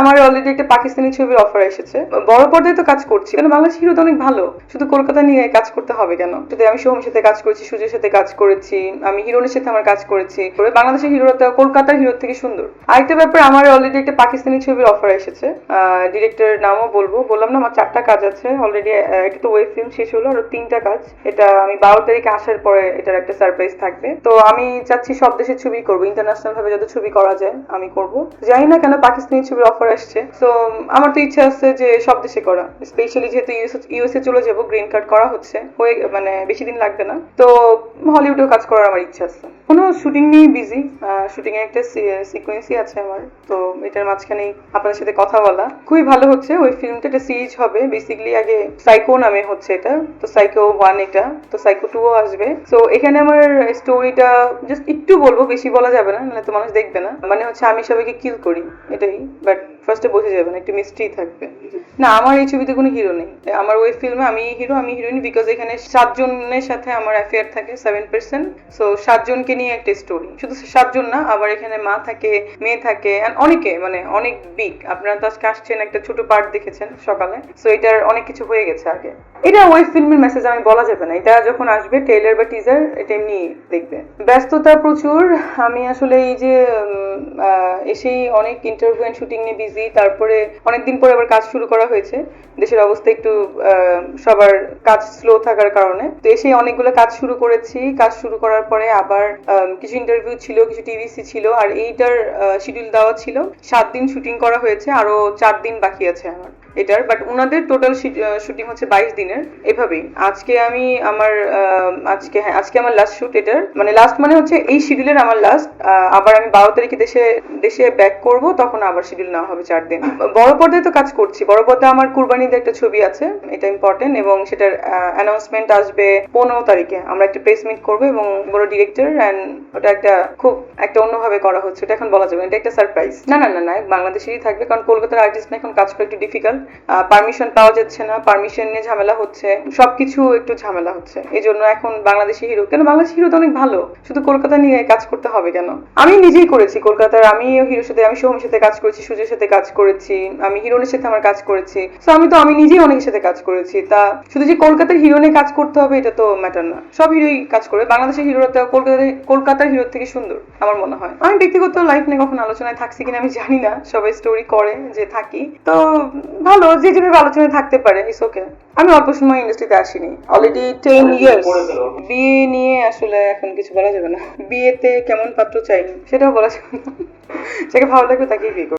আমার অলরেডি একটা পাকিস্তানি ছবির অফার এসেছে। বড় পর্দায় তো কাজ করছি। কারণ বাংলাদেশ হিরো তো অনেক ভালো। শুধু কলকাতা নিয়ে কাজ করতে হবে কেন? যদি আমি সোহমের সাথে কাজ করেছি সূর্যের সাথে কাজ করেছি, আমি হিরোনের সাথে আমার কাজ করেছি বাংলাদেশের হিরোটা কলকাতার হিরোর থেকে সুন্দর। আরেকটা ব্যাপার, আমার অলরেডি একটা পাকিস্তানি ছবির অফার এসেছে। ডিরেক্টরের নামও বলব। বললাম না, আমার চারটা কাজ আছে। অলরেডি এটা তো ওয়েব ফিল্ম শেষ হলো, আরও তিনটা কাজ। এটা আমি বারো তারিখে আসার পরে এটার একটা সারপ্রাইজ থাকবে। তো আমি চাচ্ছি সব দেশের ছবি করব। ইন্টারন্যাশনাল ভাবে যত ছবি করা যায়, আমি করব। জানি না কেন পাকিস্তানি ছবির অফার আসছে। তো আমার তো ইচ্ছা আছে যে সব দেশে করা। স্পেশালি যেহেতু ইউএসএ চলে যাব গ্রিন কার্ড করা হচ্ছে। হয়ে মানে বেশি দিন লাগবে না। তো হলিউডেও কাজ করার আমার ইচ্ছা আছে। কোনো শুটিং নিয়ে বিজি শুটিং এর একটা সিকোয়েন্সই আছে আমার। তো, এটার মাঝখানেই আপনাদের সাথে কথা বলা। খুবই ভালো হচ্ছে। ওই ফিল্মটা একটা সিরিজ হবে। বেসিক্যালি আগে সাইকো নামে হচ্ছে এটা। তো সাইকো ওয়ান এটা। তো সাইকো টু ও আসবে। তো এখানে আমার স্টোরিটা জাস্ট একটু বলব। বেশি বলা যাবে না। নাহলে তো মানুষ দেখবে না। মানে হচ্ছে আমি সবাইকে কিল করি। এটাই। বাট ফার্স্টে বোঝা যাবে না একটু মিস্ট্রি থাকবে। না আমার এই ছবিতে কোনো হিরো নেই। আমার ওই ফিল্মে আমি হিরো আমি হিরোইন বিকজ এখানে সাতজনের সাথে আমার অ্যাফেয়ার থাকে সেভেন পার্সেন্ট সো সাতজনকে নিয়ে একটা স্টোরি শুধু সাতজন না আবার এখানে মা থাকে মেয়ে থাকে অনেকে মানে অনেক বিগ আপনারা তো আজকে আসছেন একটা ছোট পার্ট দেখেছেন সকালে। সো এটার অনেক কিছু হয়ে গেছে আগে। এটা ওই ফিল্মের মেসেজ আমি বলা যাবে না। এটা যখন আসবে ট্রেলার বা টিজার এটা এমনি দেখবে। ব্যস্ততা প্রচুর। আমি আসলে এই যে এসেই অনেক ইন্টারভিউ এন্ড শুটিং নিয়ে বিজি তারপরে অনেকদিন পরে আবার কাজ শুরু করা হয়েছে। দেশের অবস্থা একটু সবার কাজ স্লো থাকার কারণে। তো এসেই অনেকগুলো কাজ শুরু করেছি। কাজ শুরু করার পরে আবার কিছু ইন্টারভিউ ছিল, কিছু টিভিসি ছিল, আর এইটার শিডিউল দেওয়া ছিল। সাত দিন শুটিং করা হয়েছে আরও চার দিন বাকি আছে আমার এটার। বাট ওনাদের টোটাল শুটিং হচ্ছে বাইশ দিনের। এভাবেই। আজকে আমি আমার আজকে হ্যাঁ আজকে আমার লাস্ট শুট এটার। মানে লাস্ট মানে হচ্ছে এই শিডিউলের আমার লাস্ট আবার আমি বারো তারিখে দেশে দেশে ব্যাক করব, তখন আবার শিডিউল নেওয়া হবে। চার দিন। বড় পর্দায় তো কাজ করছি। বড় পর্দায় আমার কুরবানিতে একটা ছবি আছে, এটা ইম্পর্টেন্ট এবং সেটার অ্যানাউন্সমেন্ট আসবে পনেরো তারিখে। আমরা একটা প্রেস মিট করব এবং বড় ডিরেক্টর অ্যান্ড ওটা একটা খুব একটা অন্যভাবে করা হচ্ছে, ওটা এখন বলা যাবে এটা একটা সারপ্রাইজ না না না না বাংলাদেশেরই থাকবে কারণ কলকাতার আর্টিস্ট এখন কাজ করা একটু ডিফিকাল্ট পারমিশন পাওয়া যাচ্ছে না পারমিশন নিয়ে ঝামেলা হচ্ছে, সবকিছু একটু ঝামেলা হচ্ছে। এই জন্য এখন বাংলাদেশি হিরো কেন বাংলাদেশি হিরো তো অনেক ভালো, শুধু কলকাতা নিয়ে কাজ করতে হবে কেন? আমি নিজেই করেছি কলকাতার আমি হিরোর সাথে, আমি সোহমের সাথে কাজ করেছি সূর্যের সাথে কাজ করেছি আমি হিরোনের সাথে আমার কাজ করেছি। তো আমি তো আমি নিজেই অনেকের সাথে কাজ করেছি। তা শুধু যে কলকাতার হিরোনে কাজ করতে হবে এটা তো ম্যাটার না। সব হিরোই কাজ করে। বাংলাদেশের হিরোরা তো কলকাতার কলকাতার হিরোর থেকে সুন্দর আমার মনে হয়। আমি ব্যক্তিগত লাইফ নিয়ে কখন আলোচনায় থাকছি কিনা আমি জানি না। সবাই স্টোরি করে যে থাকি। তো ভালো যে যেভাবে আলোচনায় থাকতে পারে ইস ওকে আমি অল্প সময় ইন্ডাস্ট্রিতে আসিনি। অলরেডি টেন ইয়ার্স বিয়ে নিয়ে আসলে এখন কিছু বলা যাবে না। বিয়েতে কেমন পাত্র চাই? সেটাও বলা যাবে না। যাকে ভালো লাগবে তাকেই বিয়ে।